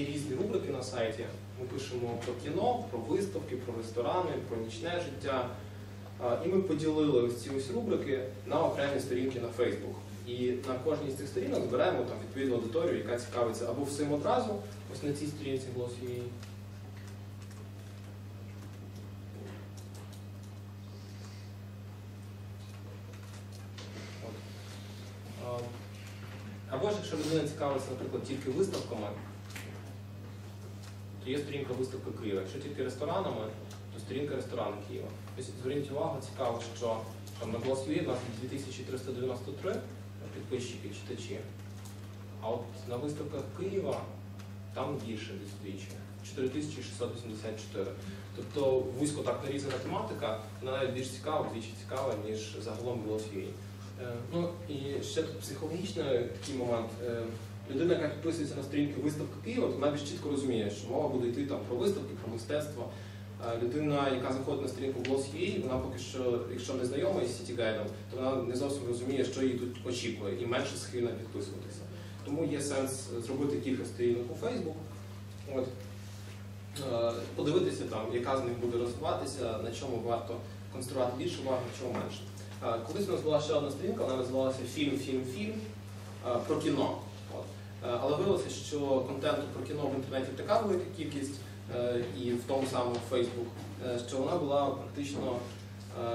є різні рубрики на сайті. Ми пишемо про кіно, про виставки, про ресторани, про нічне життя. І ми поділили ось ці ось рубрики на окремі сторінки на Facebook. І на кожній з цих сторінок збираємо там відповідну аудиторію, яка цікавиться або всім одразу, ось на цій сторінці Gloss.ua, От. Або ж якщо людина цікавиться, наприклад, тільки виставками, є сторінка виставки Києва. Якщо тільки ресторанами, то сторінка ресторану Києва. Тобто, зверніть увагу, цікаво, що там на Gloss.ua у нас 2393 підписчики, читачі. А от на виставках Києва там більше десь вдвічі. 4684. Тобто вузько так нарізана тематика, вона навіть більш цікава, вдвічі цікава, ніж загалом Gloss.ua. Е, Ну і ще тут психологічний такий момент. Людина, яка підписується на сторінки виставки Києва, вона більш чітко розуміє, що мова буде йти там про виставки, про мистецтво. Е, Людина, яка заходить на сторінку Gloss.ua, вона поки що, якщо не знайома із City Guide, то вона не зовсім розуміє, що її тут очікує, і менше схильна підписуватися. Тому є сенс зробити кілька сторінок у Facebook. От. Е, Подивитися, там, яка з них буде розвиватися, на чому варто концентрувати більше уваги, на чому менше. Е, Колись у нас була ще одна сторінка, вона називалася Фільм, фільм, фільм про кіно. Е, Але виявилося, що контенту про кіно в інтернеті така велика кількість, е, і в тому самому Facebook, е, що вона була практично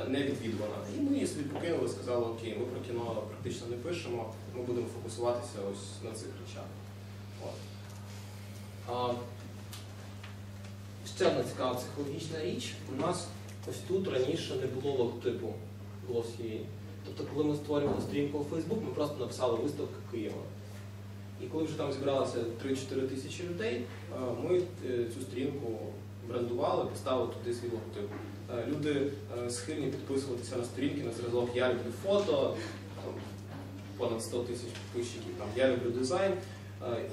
не відвідувана. І ми її собі покинули, сказали, окей, ми про кіно практично не пишемо, ми будемо фокусуватися ось на цих речах. Ще одна цікава психологічна річ. У нас ось тут раніше не було логотипу Glossier. Тобто, коли ми створювали сторінку у Facebook, ми просто написали виставка Києва. І коли вже там зібралося 3-4 тисячі людей, е, ми е, цю сторінку брендували, поставили туди свій логотип. Е, Люди схильні підписуватися на сторінки на зразок Я люблю фото, понад 100 тисяч підписчиків, там, я люблю дизайн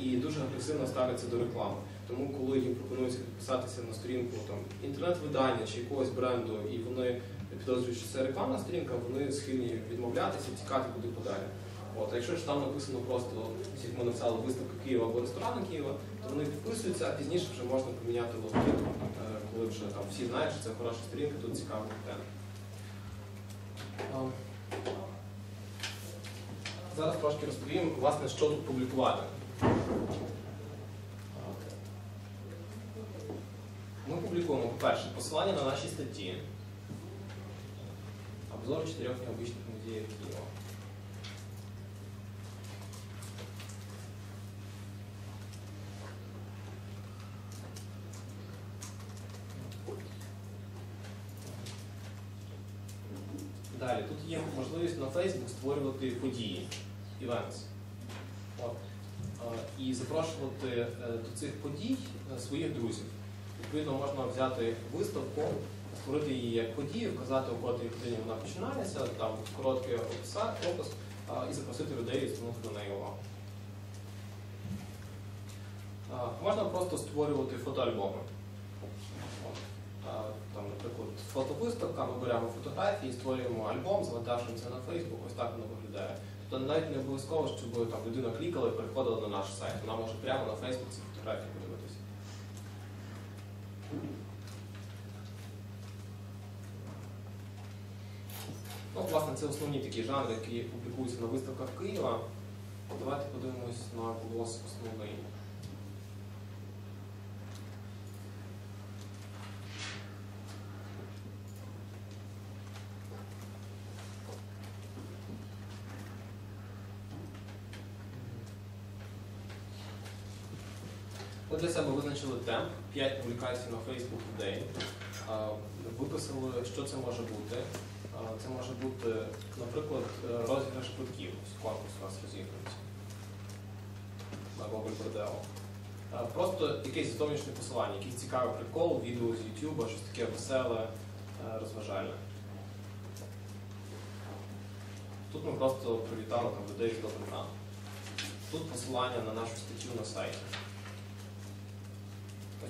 і дуже агресивно ставляться до реклами. Тому, коли їм пропонується підписатися на сторінку інтернет-видання чи якогось бренду, і вони підозрюють, що це рекламна сторінка, вони схильні відмовлятися, тікати куди подалі. От, а якщо ж там написано просто, як ми написали, виставка Києва або ресторани Києва, то вони підписуються, а пізніше вже можна поміняти логотип, е, коли вже там всі знають, що це хороша сторінка, тут цікавий контент. Зараз трошки розповім, власне, що тут публікувати. Ми публікуємо, по-перше, посилання на наші статті. Обзор чотирьох необычных музеїв Києва. Далі, тут є можливість на Facebook створювати події. Е, І запрошувати е, до цих подій е, своїх друзів. Відповідно, можна взяти виставку, створити її як подію, вказати, у котрій годині вона починається, там короткий опис і запросити людей і звернути на неї увагу. Можна просто створювати фотоальбоми. От. Там, фотовиставка, ми беремо фотографії, створюємо альбом, завантажуємо це на Facebook, ось так воно виглядає. Тобто навіть не обов'язково, щоб там людина клікала і переходила на наш сайт. Вона може прямо на Facebook ці фотографії подивитися. Ну, власне, це основні такі жанри, які публікуються на виставках Києва. Давайте подивимось на голос основний. Ми для себе визначили темп, 5 публікацій на Facebook в день. Виписали, що це може бути. Це може бути, наприклад, розіграш квитків. Ось Конкурс у вас розігрується на Google Bordeaux. Просто якесь зовнішнє посилання, якийсь цікавий прикол, відео з YouTube, щось таке веселе, розважальне. Тут ми просто привітали людей з добрим ранком. Тут посилання на нашу статтю на сайті.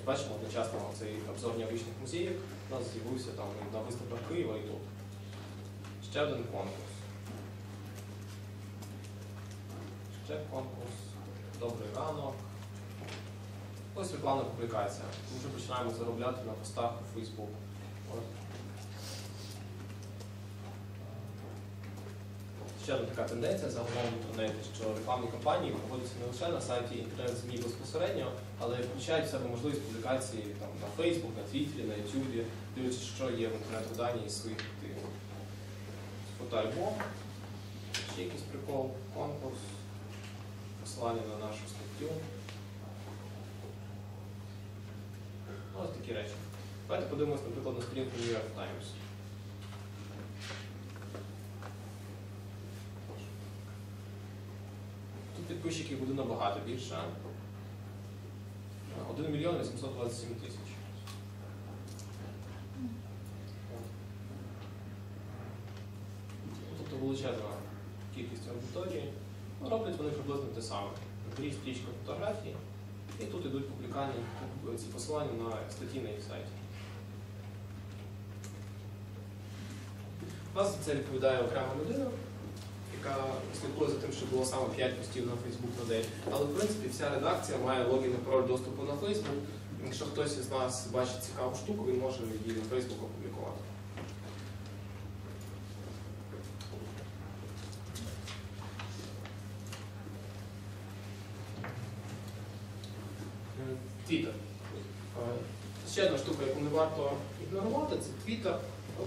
Бачимо одночасно цей обзор необичних музеїв. У нас з'явився там на виставках Києва і тут. Ще один конкурс. Ще конкурс. Добрий ранок. Ось рекламна публікація. Ми вже починаємо заробляти на постах у Facebook. Ще одна така тенденція загалом в інтернеті, що рекламні кампанії проводяться не лише на сайті інтернет-ЗМІ безпосередньо, але включають в себе можливість публікації там, на Facebook, на Twitter, на YouTube, дивлячись, що є в інтернет-виданні із своїх активів. Фотоальбом, ще якийсь прикол, конкурс, посилання на нашу статтю. Ну, Ось такі речі. Давайте подивимось, наприклад, на сторінку New York Times. Тут підписчиків буде набагато більше. 1 мільйон 827 тисяч. Тобто величезна кількість аудиторії. Роблять вони приблизно те саме. Дві стрічка фотографій, і тут йдуть публікані ці посилання на статті на їх сайті. У нас це відповідає окрема людина, яка слідкує за тим, щоб було саме 5 постів на Facebook на день. Але в принципі вся редакція має логін і пароль доступу на Facebook. Якщо хтось із нас бачить цікаву штуку, він може її на Facebook опублікувати. Твіттер. Е, Ще одна штука, яку не варто ігнорувати, це Твіттер.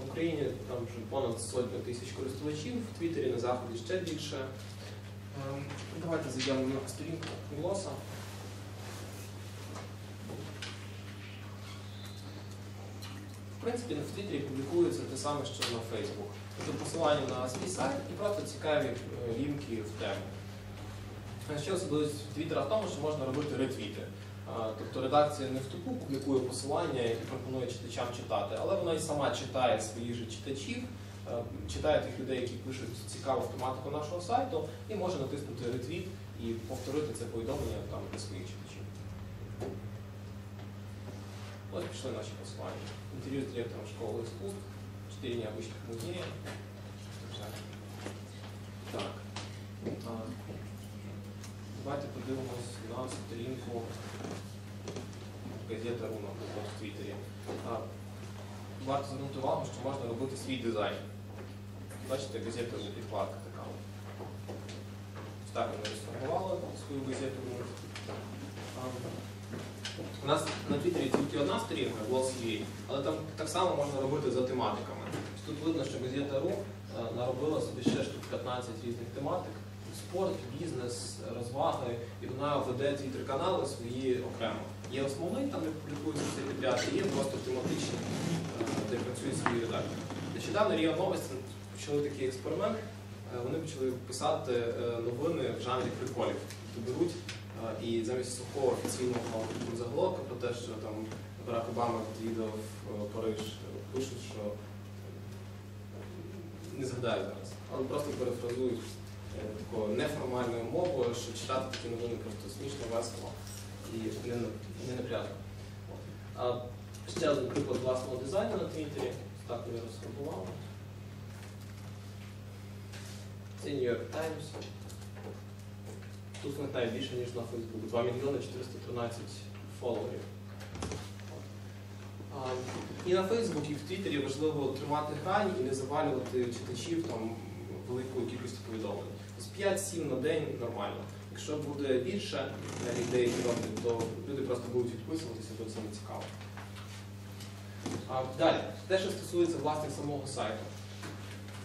В Україні там вже понад сотня тисяч користувачів, в Твіттері на Заході ще більше. Е, Давайте зайдемо на сторінку Глоса. В принципі, в Твіттері публікується те саме, що на Facebook. Тобто посилання на свій сайт і просто цікаві е, лінки в тему. Ще особливість Твіттера в тому, що можна робити ретвіти. Тобто редакція не в тупу публікує посилання і пропонує читачам читати, але вона і сама читає своїх же читачів, е, читає тих людей, які пишуть цікаву тематику нашого сайту, і може натиснути ретвіт і повторити це повідомлення там для своїх читачів. Ось пішли наші посилання. Інтерв'ю з директором школи искусств, 4 необычных музея. Так. Давайте подивимось на сторінку газета Руна в Твіттері. Варто звернути увагу, що можна робити свій дизайн. Бачите, газета Руна підкладка така. Так ми розформували свою газету. У нас на Твіттері тільки одна сторінка, Gloss.ua, але там так само можна робити за тематиками. Тут видно, що газета е, наробила собі ще штук 15 різних тематик. Спорт, бізнес, розваги, і вона веде твіттер-канали свої окремо. Є основний, там де публікується все підряд, є просто тематичні, е, де працюють свої редактори. Нещодавно Ріа Новості почали такий експеримент. Е, Вони почали писати е, новини в жанрі приколів. Тобто беруть і замість сухого офіційного заголовка про те, що там Барак Обама відвідав Париж, пишуть, що не згадаю зараз, але просто перефразують такою неформальною мовою, що читати такі новини просто смішно, весело і не, не неприятно. А ще один приклад власного дизайну на Твіттері. Так я розфарбував. Це York Times. Тут виглядає більше, ніж на Facebook. 2 мільйони 413 фоловерів. І на Фейсбуці, і в Твіттері важливо тримати грань і не завалювати читачів там великою кількістю повідомлень. Ось 5-7 на день нормально. Якщо буде більше е, людей, які то люди просто будуть відписуватися, бо це не цікаво. Далі, те, що стосується власне самого сайту.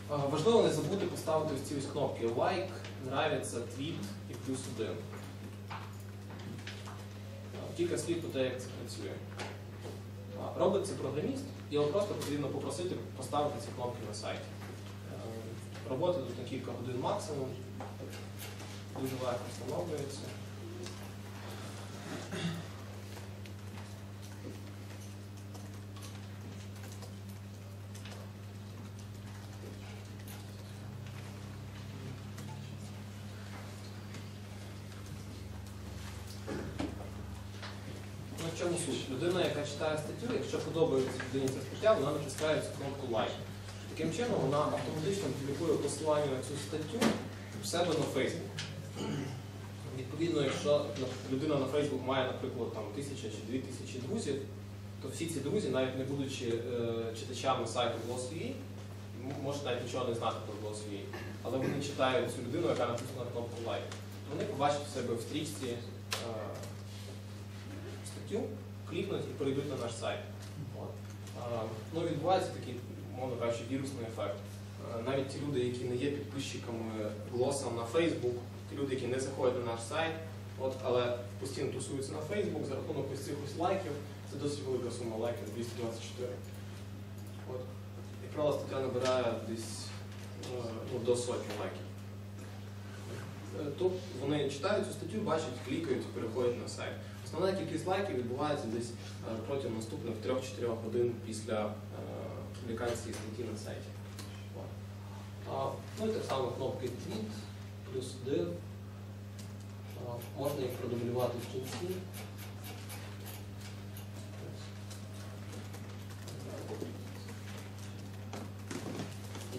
Важливо не забути поставити ось ці ось кнопки лайк, нравиться, твіт і плюс один. Кілька слів про те, як це працює. Робить це програміст, його просто потрібно попросити поставити ці кнопки на сайті. Робота тут на кілька годин максимум. Дуже легко встановлюється. Ну, чому суть? Людина, яка читає статтю, якщо подобається людині ця стаття, вона натискає цю кнопку лайк. Таким чином вона автоматично публікує посилання на цю статтю в себе на Facebook. Відповідно, якщо людина на Facebook має, наприклад, там тисяча чи дві тисячі друзів, то всі ці друзі, навіть не будучи е, читачами сайту Gloss.ua, можуть навіть нічого не знати про Gloss.ua, але вони читають цю людину, яка натиснула кнопку лайк. Вони побачать в себе в стрічці е, статтю, клікнуть і перейдуть на наш сайт. От. А, ну, відбувається такий, мовно кажучи, вірусний ефект. Е, Навіть ті люди, які не є підписчиками Глоса на Facebook, ті люди, які не заходять на наш сайт, от, але постійно тусуються на Facebook за рахунок ось цих ось лайків, це досить велика сума лайків 224. От. Як правило, стаття набирає десь е, ну, до сотні лайків. Е, То вони читають цю статтю, бачать, клікають, і переходять на сайт. Основна кількість лайків відбувається десь протягом наступних 3-4 годин після публікації статті на сайті. От. А, Ну і так само кнопки Tweet, плюс div. А, Можна їх продублювати в кінці.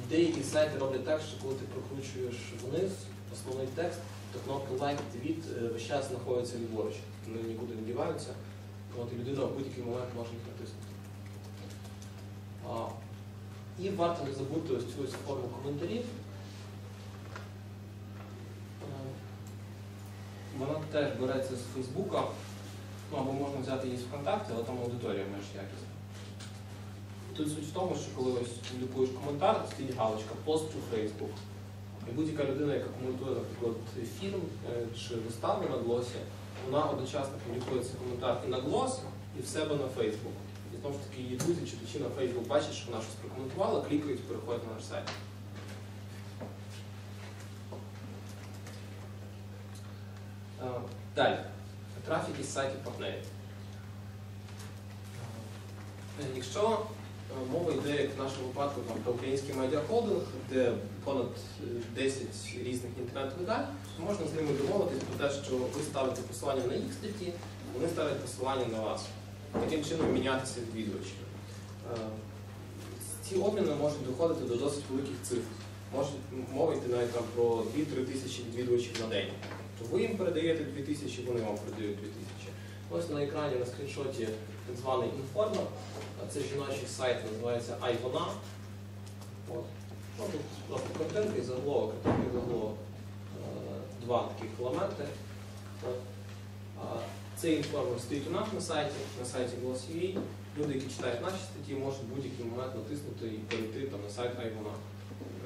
Деякі сайти роблять так, що коли ти прокручуєш вниз основний текст, то кнопка Like Tweet е, весь час знаходиться ліворуч. Вони нікуди не діваються. От, людина в будь-який момент може їх натиснути. І варто не забути ось цю форму коментарів. Е, Вона теж береться з Фейсбука, ну або можна взяти її з ВКонтакті, але там аудиторія менш якісна. Тут суть в тому, що коли ось публікуєш коментар, стоїть галочка Post to Facebook. І будь-яка людина, яка коментує, наприклад, фільм е, чи виставу на глосі, вона одночасно публікує цей коментар і на глос, і в себе на Facebook. І знову ж таки її друзі, читачі на Facebook бачать, що вона щось прокоментувала, клікають переходять на наш сайт. Е, Далі. Трафік із сайтів партнерів. Е, Якщо е, мова йде, як в нашому випадку, там, про український медіахолдинг, де понад е, 10 різних інтернет-видань, то можна з ними домовитись про те, що ви ставите посилання на їх статті, вони ставлять посилання на вас. Таким чином мінятися відвідувачів. Е, Ці обміни можуть доходити до досить великих цифр. Може мова йти навіть там про 2-3 тисячі відвідувачів на день. То ви їм передаєте 2 тисячі, вони вам передають 2 тисячі. Ось на екрані на скріншоті так званий інформер. Це жіночий сайт, називається iVona. От. Ну, тут просто картинка і заголовок, картинка і заголовок. Е, Два таких елементи. Цей інформер стоїть у нас на сайті, на сайті Gloss.ua. Люди, які читають наші статті, можуть в будь-який момент натиснути і перейти там, на сайт iVona.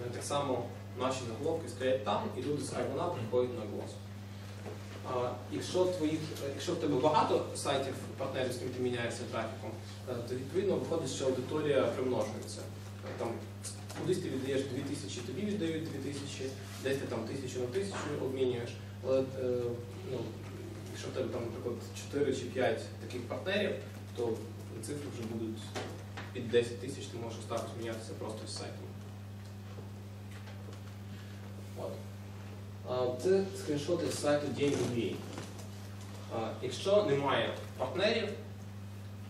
Е, Так само наші заголовки стоять там, і люди з iVona приходять на Gloss. А, Якщо твоїх, якщо в тебе багато сайтів партнерів, з ким ти міняєшся трафіком, е, то відповідно виходить, що аудиторія примножується. Е, Там кудись ти віддаєш 2000, тобі віддають 2000, десь ти там тисячу на тисячу обмінюєш. Але ну, якщо тебе там, наприклад, 4 чи 5 таких партнерів, то цифри вже будуть під 10 тисяч, ти можеш статус мінятися просто з сайтом. Це скріншоти з сайту. А, Якщо немає партнерів,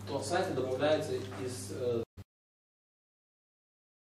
то сайти домовляються із е,